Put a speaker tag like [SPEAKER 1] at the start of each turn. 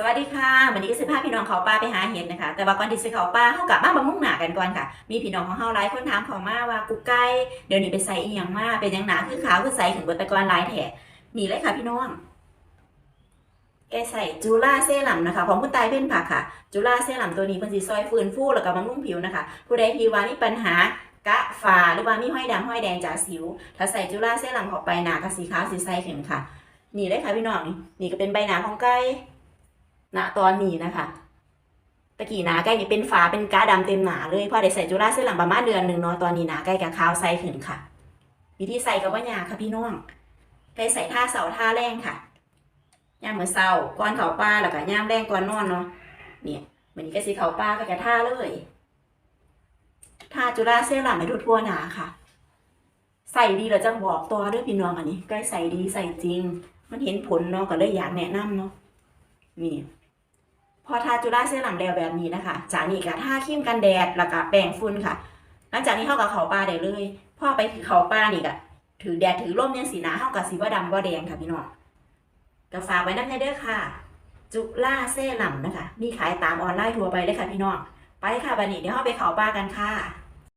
[SPEAKER 1] สวัสดีค่ะวันนี้ก็สิพาพี่น้องเขาป่าไปหาเห็ดนะคะ แต่ว่าก่อนที่สิเขาป่าเขากลับบ้านบำมุงหนากันก่อนค่ะ มีพี่น้องของเฮาหลายคนถามเขามาว่ากุ๊กไก่เดี๋ยวนี้ไปใส่อีหยังมาเป็นยังหนาคือขาวคือใส่ถึงเบิดตะกอนหลายแถนี่เลยค่ะพี่น้องแกใส่จูล่าเซรั่มนะคะ ของคุณตายเพ่นผักค่ะ จูล่าเซรั่มตัวนี้เป็นสีซอยฟื้นฟูแล้วก็บำรุงผิวนะคะ ผู้ใดที่ว่ามีปัญหากะฝาหรือว่ามีห้อยดำห้อยแดงจากสิว ถ้าใส่จูล่าเซรั่มเข้าไปหนาก็สีขาวสีใสขึ้นค่ะ นี่เลยค่ะพี่น้องนี่นี่ก็เป็นใบหนาของไก่ ณตอนนี้นะคะตะกี้หนาใกล้นี่เป็นฝาเป็นกาดำเต็มหนาเลยพอได้ใส่จุฬาเส้นหลังประมาณเดือนหนึ่งเนาะตอนนี้หนาใกล้กับขาวใส่ขึ้นค่ะ วิธีใส่กับว่ายาค่ะพี่น้องใกล้ใส่ท่าเสาท่าแรงค่ะย่ามเหมือนเสาก้อนเขาป้าแล้วก็ย่ามแรงก้อนนอนเนาะเนี่ยวันนี้ก็สีเขาป้าก็จะท่าเลยท่าจุฬาเส้นหลังไม่ทั่วหนาค่ะ ใส่ดีเราจะบอกตัวด้วยพี่น้องอันนี้ใกล้ใส่ดีใส่จริง มันเห็นผลเนาะก็เลยอยากแนะนำเนาะ นี่พอทาจุฬาเซรั่มแล้วแบบนี้นะคะ จากนี้ก็ทาครีมกันแดดแล้วก็แปรงฝุ่นค่ะ หลังจากนี้เข้ากับเขาปลาได้เลยพ่อไปเขาปลานี่ก็ถือแดดถือร่มยังสีหนาเข้ากับสีว่าดำว่าแดงค่ะพี่น้องก็ฝากไว้นับในเด้อค่ะ จุฬาเซรั่มนะคะ มีขายตามออนไลน์ทั่วไปเลยค่ะพี่น้องไปค่ะบันนี้เดี๋ยวเข้าไปเขาปลากันค่ะ